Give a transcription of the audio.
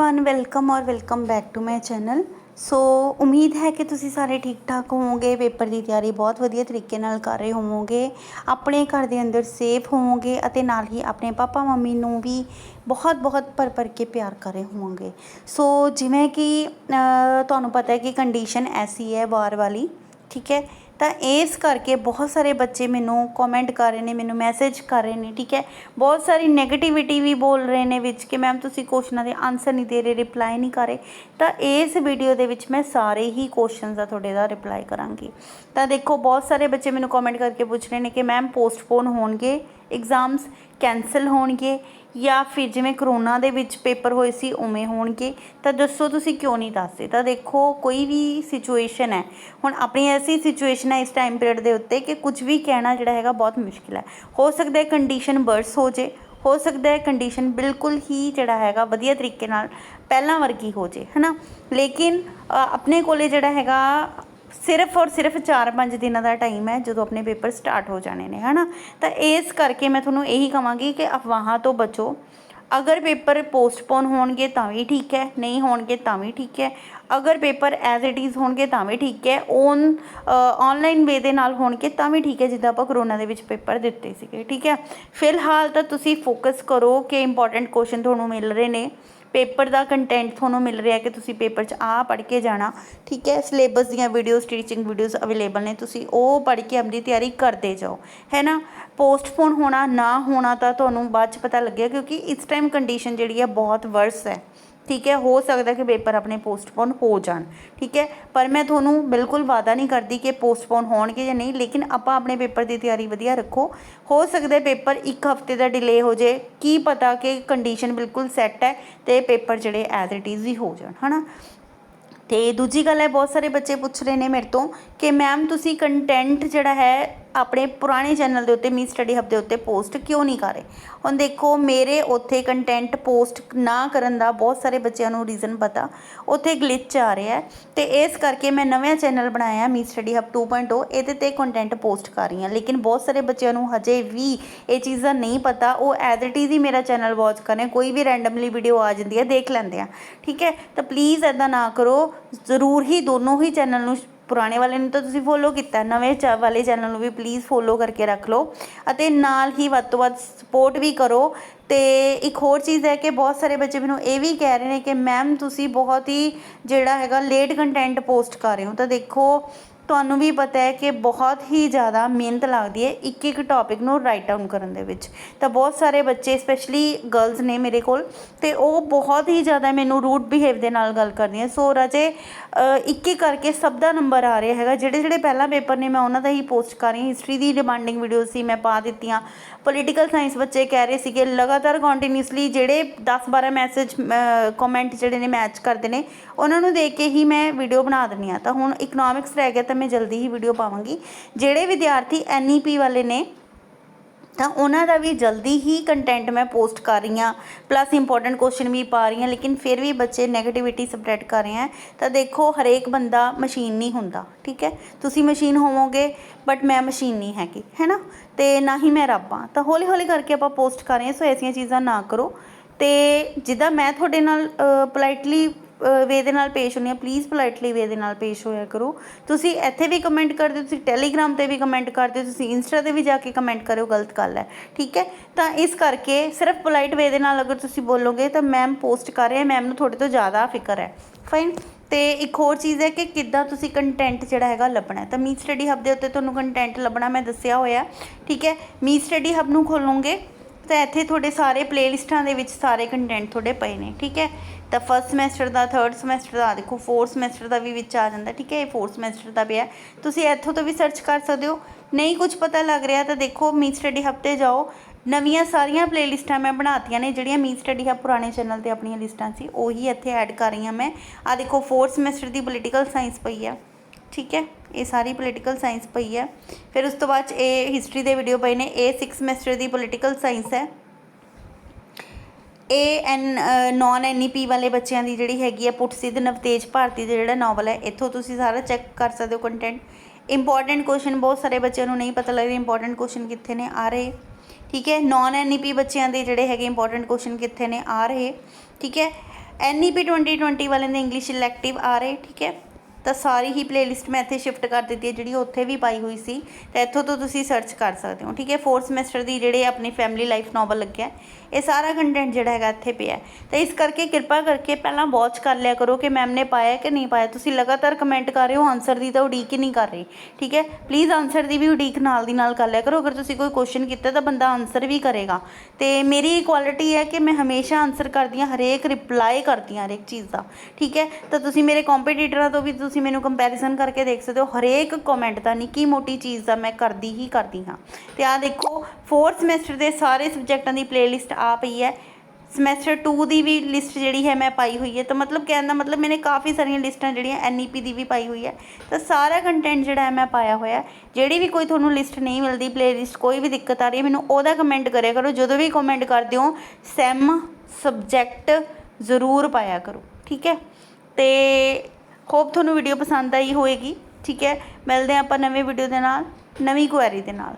Everyone welcome ਔਰ welcome back to my channel so ਉਮੀਦ ਹੈ ਕਿ ਤੁਸੀਂ ਸਾਰੇ ਠੀਕ ਠਾਕ ਹੋਵੋਗੇ ਪੇਪਰ ਦੀ ਤਿਆਰੀ ਬਹੁਤ ਵਧੀਆ ਤਰੀਕੇ ਨਾਲ ਕਰ ਰਹੇ ਹੋਵੋਗੇ ਆਪਣੇ ਘਰ ਦੇ ਅੰਦਰ ਸੇਫ ਹੋਵੋਗੇ ਅਤੇ ਨਾਲ ਹੀ ਆਪਣੇ ਪਾਪਾ ਮੰਮੀ ਨੂੰ ਵੀ ਬਹੁਤ ਬਹੁਤ ਭਰ ਭਰ ਕੇ ਪਿਆਰ ਕਰ ਰਹੇ ਹੋਵੋਗੇ ਸੋ ਜਿਵੇਂ ਕਿ ਅ, ਤੁਹਾਨੂੰ ਪਤਾ ਹੈ ਕਿ ਕੰਡੀਸ਼ਨ ਐਸੀ ਹੈ ਵਾਰ ਵਾਲੀ ਠੀਕ ਹੈ ਤਾਂ ਇਸ ਕਰਕੇ ਬਹੁਤ ਸਾਰੇ ਬੱਚੇ ਮੈਨੂੰ ਕਮੈਂਟ ਕਰ ਰਹੇ ਨੇ, ਮੈਨੂੰ ਮੈਸੇਜ ਕਰ ਰਹੇ ਨੇ, ਠੀਕ ਹੈ? ਬਹੁਤ ਸਾਰੀ 네ਗੇਟਿਵਿਟੀ ਵੀ ਬੋਲ ਰਹੇ ਨੇ ਵਿੱਚ ਕਿ ਮੈਮ ਤੁਸੀਂ ਕੁਐਸਚਨਾਂ ਦੇ ਆਨਸਰ ਨਹੀਂ ਦੇ ਰਹੇ ਰਿਪਲਾਈ ਨਹੀਂ ਕਰ ਰਹੇ। ਤਾਂ ਇਸ ਵੀਡੀਓ ਦੇ ਵਿੱਚ ਮੈਂ ਸਾਰੇ ਹੀ ਕੁਐਸਚਨਸ ਦਾ ਤੁਹਾਡੇ ਦਾ ਰਿਪਲਾਈ ਕਰਾਂਗੀ। ਤਾਂ ਦੇਖੋ, ਬਹੁਤ ਸਾਰੇ ਬੱਚੇ ਮੈਨੂੰ ਕਮੈਂਟ ਕਰਕੇ ਪੁੱਛ ਰਹੇ ਨੇ ਕਿ ਮੈਮ ਪੋਸਟਪੋਨ ਹੋਣਗੇ ਐਗਜ਼ਾਮਸ ਕੈਨਸਲ ਹੋਣਗੇ ਜਾਂ ਫਿਰ ਜਿਵੇਂ ਕਰੋਨਾ ਦੇ ਵਿੱਚ ਪੇਪਰ ਹੋਏ ਸੀ ਉਵੇਂ ਹੋਣਗੇ, ਤਾਂ ਦੱਸੋ ਤੁਸੀਂ ਕਿਉਂ ਨਹੀਂ ਦੱਸਦੇ? ਤਾਂ ਦੇਖੋ, ਕੋਈ ਵੀ ਸਿਚੁਏਸ਼ਨ ਹੈ। ਹੁਣ ਆਪਣੀ ਐਸੀ ਸਿਚੁਏਸ਼ਨ ਹੈ ਇਸ ਟਾਈਮ ਪੀਰੀਅਡ ਦੇ ਉੱਤੇ ਕਿ ਕੁਝ ਵੀ ਕਹਿਣਾ ਜਿਹੜਾ ਹੈਗਾ ਬਹੁਤ ਮੁਸ਼ਕਿਲ ਹੈ। ਹੋ ਸਕਦਾ ਹੈ ਕੰਡੀਸ਼ਨ ਬਰਸ ਹੋ ਜੇ, ਹੋ ਸਕਦਾ ਹੈ ਕੰਡੀਸ਼ਨ ਬਿਲਕੁਲ ਹੀ ਜਿਹੜਾ ਹੈਗਾ ਵਧੀਆ ਤਰੀਕੇ ਨਾਲ ਪਹਿਲਾਂ ਵਰਗੀ ਹੋ ਜੇ, ਹਨਾ? ਲੇਕਿਨ ਆਪਣੇ ਕੋਲੇ ਜਿਹੜਾ ਹੈਗਾ ਸਿਰਫ ਔਰ ਸਿਰਫ 4-5 ਦਿਨਾਂ ਦਾ ਟਾਈਮ ਹੈ ਜਦੋਂ ਆਪਣੇ ਪੇਪਰ ਸਟਾਰਟ ਹੋ ਜਾਣੇ ਨੇ, ਹਨਾ? ਤਾਂ ਇਸ ਕਰਕੇ ਮੈਂ ਤੁਹਾਨੂੰ ਇਹੀ ਕਹਾਂਗੀ ਕਿ ਅਫਵਾਹਾਂ ਤੋਂ ਬਚੋ। ਅਗਰ ਪੇਪਰ ਪੋਸਟਪੋਨ ਹੋਣਗੇ ਤਾਂ ਵੀ ਠੀਕ ਹੈ, ਨਹੀਂ ਹੋਣਗੇ ਤਾਂ ਵੀ ਠੀਕ ਹੈ। ਅਗਰ ਪੇਪਰ ਐਜ਼ ਇਟ ਇਜ਼ ਹੋਣਗੇ ਤਾਂ ਵੀ ਠੀਕ ਹੈ। ਔਨ ਆਨਲਾਈਨ ਵੇ ਦੇ ਨਾਲ ਹੋਣਗੇ ਤਾਂ ਵੀ ਠੀਕ ਹੈ, ਜਿੱਦਾਂ ਆਪਾਂ ਕਰੋਨਾ ਦੇ ਵਿੱਚ ਪੇਪਰ ਦਿੱਤੇ ਸੀਗੇ, ਠੀਕ ਹੈ? ਫਿਲਹਾਲ ਤਾਂ ਤੁਸੀਂ ਫੋਕਸ ਕਰੋ ਕਿ ਇੰਪੋਰਟੈਂਟ ਕੁਐਸਚਨ ਤੁਹਾਨੂੰ ਮਿਲ ਰਹੇ ਨੇ। ਪੇਪਰ ਦਾ ਕੰਟੈਂਟ ਤੁਹਾਨੂੰ ਮਿਲ ਰਿਹਾ ਕਿ ਤੁਸੀਂ ਪੇਪਰ 'ਚ ਆਹ ਪੜ੍ਹ ਕੇ ਜਾਣਾ। ਠੀਕ ਹੈ? ਸਿਲੇਬਸ ਦੀਆਂ ਵੀਡੀਓਜ਼ ਟੀਚਿੰਗ ਵੀਡੀਓਜ਼ ਅਵੇਲੇਬਲ ਨੇ। ਤੁਸੀਂ ਉਹ ਪੜ੍ਹ ਕੇ ਆਪਣੀ ਤਿਆਰੀ ਕਰਦੇ ਜਾਓ। ਹੈ ਨਾ? ਪੋਸਟਪੋਨ ਹੋਣਾ, ਨਾ ਹੋਣਾ ਤਾਂ ਤੁਹਾਨੂੰ ਬਾਅਦ 'ਚ ਪਤਾ ਲੱਗਿਆ ਕਿਉਂਕਿ ਇਸ ਟਾਈਮ ਕੰਡੀਸ਼ਨ ਜਿਹੜੀ ਹੈ ਬਹੁਤ ਵਰਸ ਹੈ। ਠੀਕ ਹੈ, ਹੋ ਸਕਦਾ ਕਿ ਪੇਪਰ ਆਪਣੇ ਪੋਸਟਪੋਨ ਹੋ ਜਾਣ, ਠੀਕ ਹੈ, ਪਰ ਮੈਂ ਤੁਹਾਨੂੰ ਬਿਲਕੁਲ ਵਾਅਦਾ ਨਹੀਂ ਕਰਦੀ ਕਿ ਪੋਸਟਪੋਨ ਹੋਣਗੇ ਜਾਂ ਨਹੀਂ, ਲੇਕਿਨ ਆਪਾਂ ਆਪਣੇ ਪੇਪਰ ਦੀ ਤਿਆਰੀ ਵਧੀਆ ਰੱਖੋ। ਹੋ ਸਕਦਾ ਪੇਪਰ ਇੱਕ ਹਫ਼ਤੇ ਦਾ ਡਿਲੇ ਹੋ ਜੇ ਕੀ ਪਤਾ ਕਿ ਕੰਡੀਸ਼ਨ ਬਿਲਕੁਲ ਸੈੱਟ ਹੈ ਤੇ ਪੇਪਰ ਜਿਹੜੇ ਐਜ਼ ਇਟ ਇਜ਼ ਹੀ ਹੋ ਜਾਣ, ਹਨਾ? ਤੇ ਦੂਜੀ ਗੱਲ ਹੈ, ਬਹੁਤ ਸਾਰੇ ਬੱਚੇ ਪੁੱਛ ਰਹੇ ਨੇ ਮੇਰੇ ਤੋਂ ਕਿ ਮੈਮ ਤੁਸੀਂ ਕੰਟੈਂਟ ਜਿਹੜਾ ਹੈ ਆਪਣੇ ਪੁਰਾਣੇ ਚੈਨਲ ਦੇ ਉੱਤੇ ਮੀ ਸਟੱਡੀ ਹਬ ਦੇ ਉੱਤੇ ਪੋਸਟ ਕਿਉਂ ਨਹੀਂ ਕਰ ਰਹੇ? ਹੁਣ ਦੇਖੋ, ਮੇਰੇ ਉੱਥੇ ਕੰਟੈਂਟ ਪੋਸਟ ਨਾ ਕਰਨ ਦਾ ਬਹੁਤ ਸਾਰੇ ਬੱਚਿਆਂ ਨੂੰ ਰੀਜ਼ਨ ਪਤਾ। ਉੱਥੇ ਗਲਿਚ ਆ ਰਿਹਾ ਹੈ ਤੇ ਇਸ ਕਰਕੇ ਮੈਂ ਨਵਾਂ ਚੈਨਲ ਬਣਾਇਆ ਮੀ ਸਟੱਡੀ ਹਬ 2.0 ਇਹਦੇ ਤੇ ਕੰਟੈਂਟ ਪੋਸਟ ਕਰ ਰਹੀ ਹਾਂ। ਲੇਕਿਨ ਬਹੁਤ ਸਾਰੇ ਬੱਚਿਆਂ ਨੂੰ ਹਜੇ ਵੀ ਇਹ ਚੀਜ਼ਾਂ ਨਹੀਂ ਪਤਾ। ਉਹ ਐਜ਼ ਇਟ ਇਜ਼ ਹੀ ਮੇਰਾ ਚੈਨਲ ਵਾਚ ਕਰੇ ਕੋਈ ਵੀ ਰੈਂਡਮਲੀ ਵੀਡੀਓ ਆ ਜਾਂਦੀ ਹੈ, ਦੇਖ ਲੈਂਦੇ ਆ। ਠੀਕ ਹੈ? ਤਾਂ ਪਲੀਜ਼ ਐਦਾਂ ਨਾ ਕਰੋ। ਜ਼ਰੂਰ ਹੀ ਦੋਨੋਂ ਹੀ ਚੈਨਲ ਨੂੰ ਪੁਰਾਣੇ ਵਾਲੇ ਨੂੰ ਤਾਂ ਤੁਸੀਂ ਫੋਲੋ ਕੀਤਾ, ਨਵੇਂ ਚ ਵਾਲੇ ਚੈਨਲ ਨੂੰ ਵੀ ਪਲੀਜ਼ ਫੋਲੋ ਕਰਕੇ ਰੱਖ ਲਓ ਅਤੇ ਨਾਲ ਹੀ ਵੱਧ ਤੋਂ ਵੱਧ ਸਪੋਰਟ ਵੀ ਕਰੋ। ਤੇ ਇੱਕ ਹੋਰ ਚੀਜ਼ ਹੈ ਕਿ ਬਹੁਤ ਸਾਰੇ ਬੱਚੇ ਮੈਨੂੰ ਇਹ ਵੀ ਕਹਿ ਰਹੇ ਨੇ ਕਿ ਮੈਮ ਤੁਸੀਂ ਬਹੁਤ ਹੀ ਜਿਹੜਾ ਹੈਗਾ ਲੇਟ ਕੰਟੈਂਟ ਪੋਸਟ ਕਰ ਰਹੇ ਹੋ। ਤਾਂ ਦੇਖੋ ਤੁਹਾਨੂੰ ਵੀ ਪਤਾ ਹੈ ਕਿ ਬਹੁਤ ਹੀ ਜ਼ਿਆਦਾ ਮਿਹਨਤ ਲੱਗਦੀ ਹੈ ਇੱਕ ਇੱਕ ਟੌਪਿਕ ਨੂੰ ਰਾਈਟ ਡਾਊਨ ਕਰਨ ਦੇ ਵਿੱਚ। ਤਾਂ ਬਹੁਤ ਸਾਰੇ ਬੱਚੇ ਸਪੈਸ਼ਲੀ ਗਰਲਸ ਨੇ ਮੇਰੇ ਕੋਲ, ਤੇ ਉਹ ਬਹੁਤ ਹੀ ਜ਼ਿਆਦਾ ਮੈਨੂੰ ਰੂਟ ਬਿਹੇਵ ਦੇ ਨਾਲ ਗੱਲ ਕਰਦੀਆਂ ਸੋ ਰਾਜੇ ਇੱਕ ਇੱਕ ਕਰਕੇ ਸਭ ਦਾ ਨੰਬਰ ਆ ਰਿਹਾ ਹੈਗਾ। ਜਿਹੜੇ ਜਿਹੜੇ ਪਹਿਲਾ ਪੇਪਰ ਨੇ, ਮੈਂ ਉਹਨਾਂ ਦਾ ਹੀ ਪੋਸਟ ਕਰ ਰਹੀ ਹਿਸਟਰੀ ਦੀ ਡਿਮਾਂਡਿੰਗ ਵੀਡੀਓ ਸੀ, ਮੈਂ ਪਾ ਦਿੱਤੀਆਂ। ਪੋਲੀਟੀਕਲ ਸਾਇੰਸ ਬੱਚੇ ਕਹਿ ਰਹੇ ਸੀਗੇ, ਲਗਾਤਾਰ ਕੰਟੀਨਿਊਸਲੀ ਜਿਹੜੇ 10 12 ਮੈਸੇਜ ਕਮੈਂਟ ਜਿਹੜੇ ਨੇ ਮੈਚ ਕਰਦੇ ਨੇ, ਉਹਨਾਂ ਨੂੰ ਦੇਖ ਕੇ ਹੀ ਮੈਂ ਵੀਡੀਓ ਬਣਾ ਦਿੰਦੀ ਆ ਤਾਂ ਹੁਣ ਇਕਨੋਮਿਕਸ ਰਹਿ ਗਿਆ, ਤਾਂ ਮੈਂ ਜਲਦੀ ਹੀ ਵੀਡੀਓ ਪਾਵਾਂਗੀ। ਜਿਹੜੇ ਵਿਦਿਆਰਥੀ ਐਨਈਪੀ ਵਾਲੇ ਨੇ, ਤਾਂ ਉਹਨਾਂ ਦਾ ਵੀ ਜਲਦੀ ਹੀ ਕੰਟੈਂਟ ਮੈਂ ਪੋਸਟ ਕਰ ਰਹੀ ਹਾਂ। ਪਲੱਸ ਇੰਪੋਰਟੈਂਟ ਕੁਐਸਚਨ ਵੀ ਪਾ ਰਹੀ ਹਾਂ, ਲੇਕਿਨ ਫਿਰ ਵੀ ਬੱਚੇ 네ਗੇਟਿਵਿਟੀ ਸਪਰੈਡ ਕਰ ਰਹੇ ਹੈ ਤਾਂ ਦੇਖੋ, ਹਰੇਕ ਬੰਦਾ ਮਸ਼ੀਨ ਨਹੀਂ ਹੁੰਦਾ, ਠੀਕ ਹੈ? ਤੁਸੀਂ ਮਸ਼ੀਨ ਹੋਵੋਗੇ ਬਟ ਮੈਂ ਮਸ਼ੀਨ ਨਹੀਂ ਹੈਗੀ ਹੈ ਨਾ ਤੇ ਨਾ ਹੀ ਮੈਂ ਰੱਬ ਹਾਂ। ਤਾਂ ਹੌਲੀ ਹੌਲੀ ਕਰਕੇ ਆਪਾਂ ਪੋਸਟ ਕਰ ਰਹੇ ਹਾਂ, ਸੋ ਐਸੀਆਂ ਚੀਜ਼ਾਂ ਨਾ ਕਰੋ। ਤੇ ਜਿੱਦਾਂ ਮੈਂ ਤੁਹਾਡੇ ਨਾਲ ਪੋਲਾਈਟਲੀ ਵੇ ਦੇ ਨਾਲ ਪੇਸ਼ ਹੁੰਦੀ ਆ ਪਲੀਜ਼ ਪੋਲਾਈਟਲੀ ਵੇ ਦੇ ਨਾਲ ਪੇਸ਼ ਹੋਇਆ ਕਰੋ। ਤੁਸੀਂ ਇੱਥੇ ਵੀ ਕਮੈਂਟ ਕਰਦੇ ਹੋ ਤੁਸੀਂ ਟੈਲੀਗ੍ਰਾਮ ਤੇ ਵੀ ਕਮੈਂਟ ਕਰਦੇ ਹੋ ਤੁਸੀਂ ਇੰਸਟਾ ਤੇ ਵੀ ਜਾ ਕੇ ਕਮੈਂਟ ਕਰਿਓ, ਗਲਤ ਗੱਲ ਹੈ। ਠੀਕ ਹੈ? ਤਾਂ ਇਸ ਕਰਕੇ ਸਿਰਫ ਪੋਲਾਈਟ ਵੇ ਦੇ ਨਾਲ ਅਗਰ ਤੁਸੀਂ ਬੋਲੋਗੇ ਤਾਂ ਮੈਮ ਪੋਸਟ ਕਰ ਰਿਹਾ ਮੈਮ ਨੂੰ ਤੁਹਾਡੇ ਤੋਂ ਜ਼ਿਆਦਾ ਫਿਕਰ ਹੈ। ਫਾਈਨ ਤੇ ਇੱਕ ਹੋਰ ਚੀਜ਼ ਹੈ ਕਿ ਕਿੱਦਾਂ ਤੁਸੀਂ ਕੰਟੈਂਟ ਜਿਹੜਾ ਹੈਗਾ ਲੱਭਣਾ ਤਾਂ ਮੀ ਸਟੱਡੀ ਹਬ ਦੇ ਉੱਤੇ ਤੁਹਾਨੂੰ ਕੰਟੈਂਟ ਲੱਭਣਾ ਮੈਂ ਦੱਸਿਆ ਹੋਇਆ। ਠੀਕ ਹੈ? ਮੀ ਸਟੱਡੀ ਹਬ ਨੂੰ ਖੋਲੋਗੇ ਤਾਂ ਇੱਥੇ ਤੁਹਾਡੇ ਸਾਰੇ ਪਲੇਲਿਸਟਾਂ ਦੇ ਵਿੱਚ ਸਾਰੇ ਕੰਟੈਂਟ ਤੁਹਾਡੇ ਪਏ ਨੇ, ਠੀਕ ਹੈ? ਤਾਂ ਫਸਟ ਸਮੈਸਟਰ ਦਾ ਥਰਡ ਸਮੈਸਟਰ ਦਾ, ਦੇਖੋ ਫੋਰਥ ਸਮੈਸਟਰ ਦਾ ਵੀ ਵਿੱਚ ਆ ਜਾਂਦਾ, ਠੀਕ ਹੈ? ਇਹ ਫੋਰਥ ਸਮੈਸਟਰ ਦਾ ਪਿਆ। ਤੁਸੀਂ ਇੱਥੋਂ ਤੋਂ ਵੀ ਸਰਚ ਕਰ ਸਕਦੇ ਹੋ। ਨਹੀਂ ਕੁਝ ਪਤਾ ਲੱਗ ਰਿਹਾ ਤਾਂ ਦੇਖੋ ਮੀ ਸਟੱਡੀ ਹਫ਼ਤੇ ਜਾਓ। ਨਵੀਆਂ ਸਾਰੀਆਂ ਪਲੇਲਿਸਟਾਂ ਮੈਂ ਬਣਾਤੀਆਂ ਨੇ, ਜਿਹੜੀਆਂ ਮੀ ਸਟੱਡੀ ਹਬ ਪੁਰਾਣੇ ਚੈਨਲ ਤੇ ਆਪਣੀਆਂ ਲਿਸਟਾਂ ਸੀ, ਉਹੀ ਇੱਥੇ ਐਡ ਕਰ ਰਹੀ ਹਾਂ ਮੈਂ। ਆ ਦੇਖੋ ਫੋਰਥ ਸਮੈਸਟਰ ਦੀ ਪੋਲੀਟੀਕਲ ਸਾਇੰਸ ਪਈ ਆ, ਠੀਕ ਹੈ? ਇਹ ਸਾਰੀ ਪੋਲੀਟੀਕਲ ਸਾਇੰਸ ਪਈ ਹੈ। ਫਿਰ ਉਸ ਤੋਂ ਬਾਅਦ 'ਚ ਇਹ ਹਿਸਟਰੀ ਦੇ ਵੀਡੀਓ ਪਏ ਨੇ। ਇਹ 6 ਸਮੈਸਟਰ ਦੀ ਪੋਲੀਟੀਕਲ ਸਾਇੰਸ ਹੈ। ਇਹ ਐਨ ਨਾਨ ਐਨਈਪੀ ਵਾਲੇ ਬੱਚਿਆਂ ਦੀ ਜਿਹੜੀ ਹੈਗੀ ਹੈ ਪੁੱਟ ਸਿੱਧ ਨਵਤੇਜ ਭਾਰਤੀ ਦਾ ਜਿਹੜਾ ਨਾਵਲ ਹੈ, ਇੱਥੋਂ ਤੁਸੀਂ ਸਾਰਾ ਚੈੱਕ ਕਰ ਸਕਦੇ ਹੋ ਕੰਟੈਂਟ ਇੰਪੋਰਟੈਂਟ ਕੁਐਸਚਨ ਬਹੁਤ ਸਾਰੇ ਬੱਚਿਆਂ ਨੂੰ ਨਹੀਂ ਪਤਾ ਲੱਗਦਾ ਇੰਪੋਰਟੈਂਟ ਕੁਐਸਚਨ ਕਿੱਥੇ ਨੇ? ਆ ਰਹੇ। ਠੀਕ ਹੈ? ਨਾਨ ਐਨਈਪੀ ਬੱਚਿਆਂ ਦੇ ਜਿਹੜੇ ਹੈਗੇ ਇੰਪੋਰਟੈਂਟ ਕੁਐਸਚਨ ਕਿੱਥੇ ਨੇ? ਆ ਰਹੇ। ਠੀਕ ਹੈ? ਐਨਈਪੀ 2020 ਵਾਲਿਆਂ ਦੇ ਇੰਗਲਿਸ਼ ਇਲੈਕਟਿਵ ਆ ਰਹੇ। ਠੀਕ ਹੈ? ਤਾਂ ਸਾਰੀ ਹੀ ਪਲੇਲਿਸਟ ਮੈਂ ਇੱਥੇ ਸ਼ਿਫਟ ਕਰ ਦਿੱਤੀ ਹੈ, ਜਿਹੜੀ ਉੱਥੇ ਵੀ ਪਾਈ ਹੋਈ ਸੀ। ਤਾਂ ਇੱਥੋਂ ਤੋਂ ਤੁਸੀਂ ਸਰਚ ਕਰ ਸਕਦੇ ਹੋ, ਠੀਕ ਹੈ? ਫੋਰਥ ਸਮੈਸਟਰ ਦੀ ਜਿਹੜੇ ਆਪਣੀ ਫੈਮਿਲੀ ਲਾਈਫ ਨੋਵਲ ਲੱਗਿਆ ਇਹ ਸਾਰਾ ਕੰਟੈਂਟ ਜਿਹੜਾ ਹੈਗਾ ਇੱਥੇ ਪਿਆ ਤਾਂ ਇਸ ਕਰਕੇ ਕਿਰਪਾ ਕਰਕੇ ਪਹਿਲਾਂ ਵਾਚ ਕਰ ਲਿਆ ਕਰੋ ਕਿ ਮੈਮ ਨੇ ਪਾਇਆ ਕਿ ਨਹੀਂ ਪਾਇਆ। ਤੁਸੀਂ ਲਗਾਤਾਰ ਕਮੈਂਟ ਕਰ ਰਹੇ ਹੋ ਆਨਸਰ ਦੀ ਤਾਂ ਉਡੀਕ ਹੀ ਨਹੀਂ ਕਰ ਰਹੀ, ਠੀਕ ਹੈ? ਪਲੀਜ਼ ਆਨਸਰ ਦੀ ਵੀ ਉਡੀਕ ਨਾਲ ਦੀ ਨਾਲ ਕਰ ਲਿਆ ਕਰੋ। ਅਗਰ ਤੁਸੀਂ ਕੋਈ ਕੁਐਸਚਨ ਕੀਤਾ ਤਾਂ ਬੰਦਾ ਆਨਸਰ ਵੀ ਕਰੇਗਾ। ਤੇ ਮੇਰੀ ਕੁਆਲਿਟੀ ਹੈ ਕਿ ਮੈਂ ਹਮੇਸ਼ਾ ਆਨਸਰ ਕਰਦੀ ਹਾਂ, ਹਰੇਕ ਰਿਪਲਾਈ ਕਰਦੀ ਹਾਂ ਹਰੇਕ ਚੀਜ਼ ਦਾ, ਠੀਕ ਹੈ? ਤਾਂ ਤੁਸੀਂ ਮੇਰੇ ਕੰਪੀਟੀਟਰਾਂ ਤੋਂ ਵੀ ਤੁਸੀਂ ਮੈਨੂੰ ਕੰਪੈਰੀਜ਼ਨ ਕਰਕੇ ਦੇਖ ਸਕਦੇ ਹੋ, ਹਰੇਕ ਕਮੈਂਟ ਦਾ ਨਿੱਕੀ ਮੋਟੀ ਚੀਜ਼ ਦਾ ਮੈਂ ਕਰਦੀ ਹੀ ਕਰਦੀ ਹਾਂ। ਤੇ ਆ ਦੇਖੋ 4th ਸਮੈਸਟਰ ਦੇ ਸਾਰੇ ਸਬਜੈਕਟਾਂ ਦੀ ਪਲੇਲਿਸਟ ਆ ਪਈ ਹੈ। ਸਮੈਸਟਰ 2 ਦੀ ਵੀ ਲਿਸਟ ਜਿਹੜੀ ਹੈ ਮੈਂ ਪਾਈ ਹੋਈ ਹੈ। ਤਾਂ ਮਤਲਬ ਕਹਿਣ ਦਾ ਮਤਲਬ ਮੈਨੇ ਕਾਫੀ ਸਾਰੀਆਂ ਲਿਸਟਾਂ ਜਿਹੜੀਆਂ ਐਨਈਪੀ ਦੀ ਵੀ ਪਾਈ ਹੋਈ ਹੈ। ਤਾਂ ਸਾਰਾ ਕੰਟੈਂਟ ਜਿਹੜਾ ਹੈ ਮੈਂ ਪਾਇਆ ਹੋਇਆ ਹੈ। ਜਿਹੜੀ ਵੀ ਕੋਈ ਤੁਹਾਨੂੰ ਲਿਸਟ ਨਹੀਂ ਮਿਲਦੀ ਪਲੇਲਿਸਟ ਕੋਈ ਵੀ ਦਿੱਕਤ ਆ ਰਹੀ ਹੈ, ਮੈਨੂੰ ਉਹਦਾ ਕਮੈਂਟ ਕਰਿਆ ਕਰੋ। ਜਦੋਂ ਵੀ ਕਮੈਂਟ ਕਰਦੇ ਹੋ ਸੈਮ ਸਬਜੈਕਟ ਜ਼ਰੂਰ ਪਾਇਆ ਕਰੋ। ਠੀਕ ਹੈ? ਤੇ ਹੋਪ ਤੁਹਾਨੂੰ ਵੀਡੀਓ ਪਸੰਦ ਆਈ ਹੋਏਗੀ, ਠੀਕ ਹੈ? ਮਿਲਦੇ ਹਾਂ ਆਪਾਂ ਨਵੇਂ ਵੀਡੀਓ ਦੇ ਨਾਲ, ਨਵੀਂ ਕੁਐਰੀ ਦੇ ਨਾਲ।